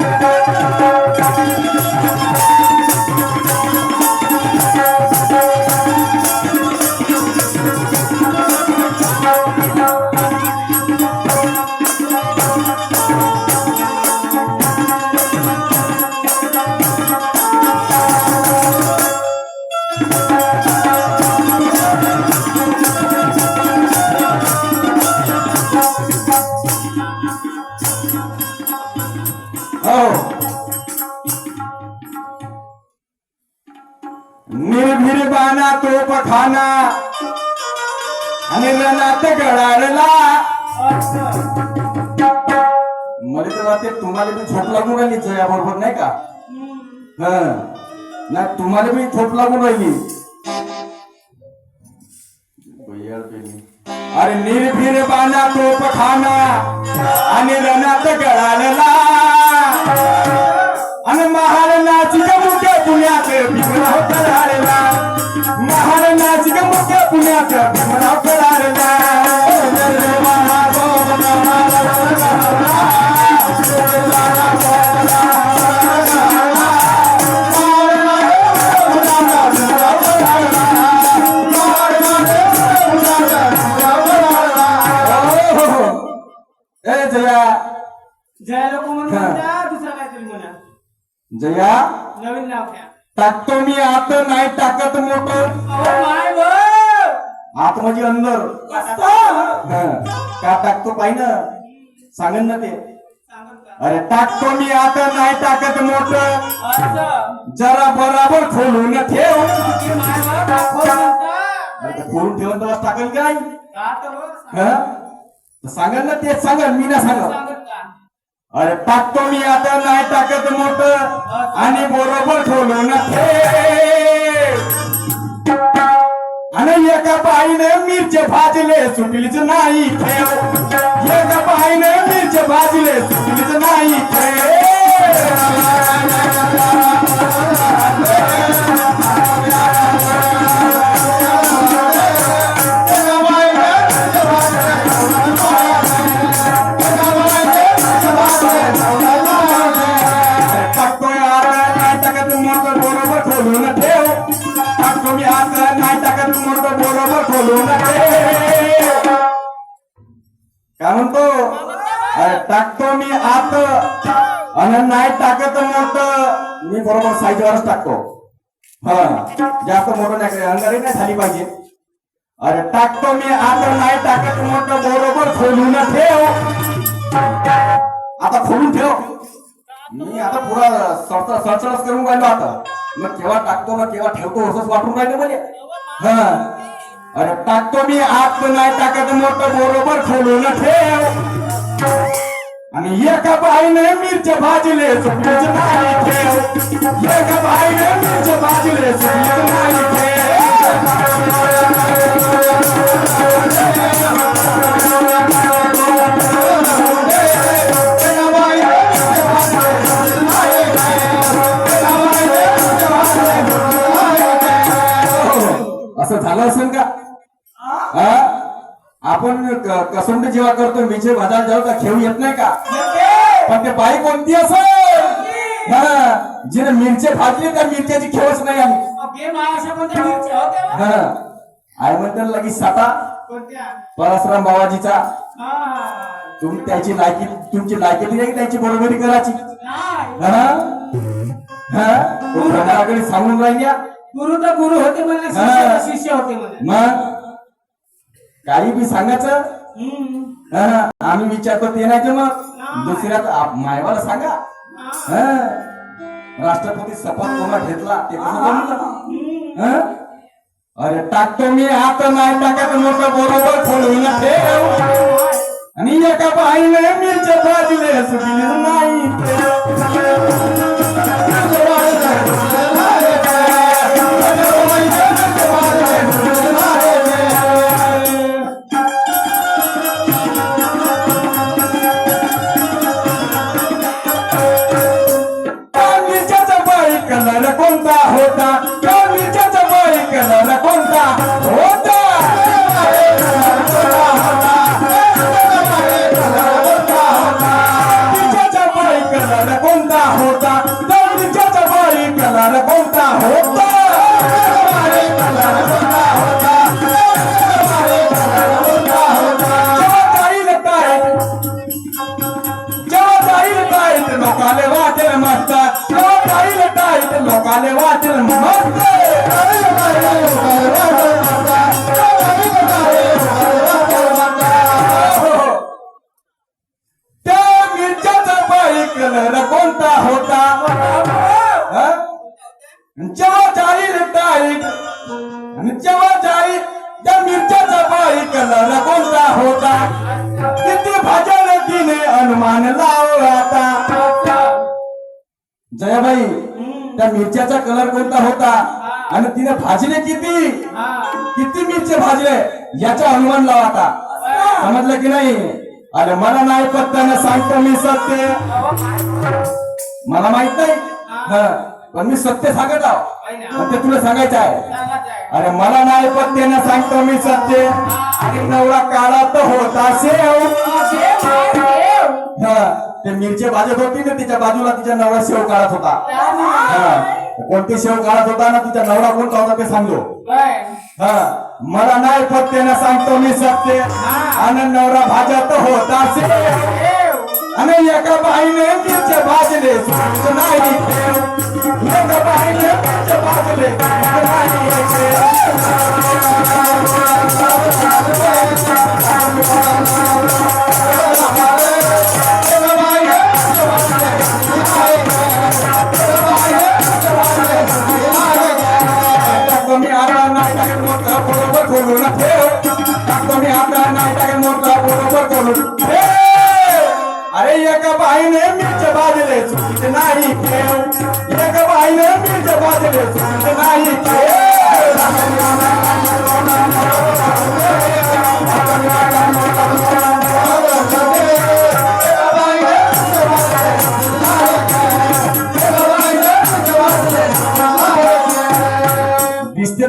हो निर्भीर बाना तोप खाना. आणि रणात गळाडला. मला तर वाटते तुम्हाला बी झोप लागून राहिली जया बरोबर नाही का? हा. नाही तुम्हाला बी झोप लागून राहिली. अरे निर्भीर बाना तोप खाना. आणि रणात गळाडला. दुसरा काहीतरी म्हणा. जया नवीन नाव घ्या. टाकतो मी आत नाही टाकत मोठ आत म्हणजे अंदर. का टाकतो पाहिजे ना सांगन ना ते. अरे टाकतो मी आत नाही टाकत मोठ जरा बराबर खोलून ठेव. ते खोलून ठेवून तर टाकेल काय? हो, सांगन ना तेच सांगन मी ना सांग सांगत अरे टाकतो मी आता नाही टाकत मोठ आणि बरोबर ठेवलं ठेव आणि एका बाईने मिरचे भाजले सुटलीच नाही ठेव. एका बाईने मिरचे भाजले सुटलीच नाही टाकतोय काय म्हणतो? अरे टाकतो मी आत. आणि नाही टाकत मोठ मी बरोबर साईजवरच टाकतो. हा जास्त मोठं नाही अंगारी नाही झाली पाहिजे. अरे टाकतो मी आत नाही टाकत मोठं बरोबर खोलून ठेव. आता खोलून ठेव. मी आता पुरा सरचा सरचरच करून राहिलो आता. मग केव्हा टाकतो मग केव्हा ठेवतो असंच वाटून राहिलो म्हणजे हा. अरे टाकतो मी आत नाही टाकत मोठं बरोबर खोलून ठेव. आणि एका बाईने मिरच भाजले सुटलीच नाही ठेव. एका बाईने मिरच भाजले सुटलीच नाही ठेव. कसोंडी जेव्हा करतो मिरची बाजार जाऊ का? खेळू येत नाही का? पण ते बाई कोणती असेल? हा जिने मिरचे भाजले त्या मिरच्याची खेळच नाही आली. हे माय अशा कोणत्या मिरच्या होत्या हा. आई म्हणतात लगेच साता. परसराम बाबाजीचा. तुम्ही त्याची लायकी तुमची लायकी की त्याची बरोबरी करायची? नाही. हा? सांगून राहिल्या? गुरु तर गुरु होते शिष्य होते मग? काही बी सांगायचं. हा, आम्ही विचारतो ते नाही तर मग दुसऱ्या मायवाला सांगा. हा. राष्ट्रपती शपथ कोणा घेतला ते कसं? हा? अरे टाकतो मी हात नाही टाकत मोठं बरोबर खोलून ठेव. आणि एका बाईने मिरच्या भाजले सुटली नाही होता. दौडीच्या जवारी कलार कोणता होता. लोकाले वाटेल मस्त. जेव्हा जाईल टाईट लोकाले वाटेल मस्त. जेव्हा जाईल टाईट आणि जेव्हा जाईल त्या मिरच्याचा बाई कलर कोणता होता? किती भाजल तिने अनुमान लाव आता. जयाबाई त्या मिरच्याचा कलर कोणता होता? आणि तिने भाजले किती? किती मिरचे भाजले? याचा अनुमान लावा आता. समजलं की नाही? अरे मला नाही पत्त्यानं सांगतो मी सत्य. मला माहीत नाही. हा, पण मी सत्य सांगत आहो. ते तुला सांगायचं आहे. अरे मला नाही पत्त्यानं सांगतो मी सत्य. आणि नवरा काळा तर होता शेव हा, ते मिरची भाजत होती ना तिच्या बाजूला तिच्या नवरा शेव काढत होता. हा, कोणती शेव काढत होता ना तिच्या नवरा कोणता होता ते सांगतो. हा मला नाही पत्त्यानं सांगतो मी सत्य. आणि नवरा भाजत होता शेव आणि एका बाईने मिरचे भाजले नाही. बाईने नाही अरे एका बाईने नाही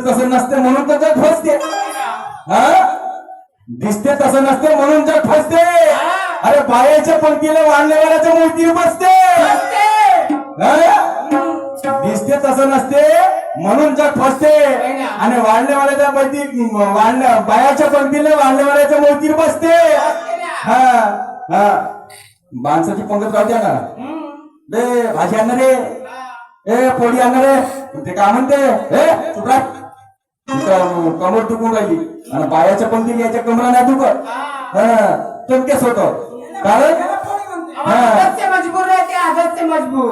तसं नसते म्हणून तर जग फसते. हा? दिसते तसं नसते म्हणून जग फसते. अरे बायाच्या पंक्तीला वाढलेवाल्याच्या मूर्तीवर बसते. हा? दिसते तसं नसते म्हणून जग फसते. आणि वाढलेवाल्याच्या पंक्ती वाढल्या बायाच्या पंक्तीला वाढलेवाल्याच्या मूर्तीवर बसते. हा हा. माणसाची पंगत राहते ना. रे भाजी आणणार रे ए पोळी आणणार रे ते काय म्हणते? ए चुप कमर टुकून राहिली. आणि बायाच्या पंक्ती याच्या कमरा नाही दुखत हा. तुमकेच होतो. कारण हा. मजबूर रहते से मजबूर?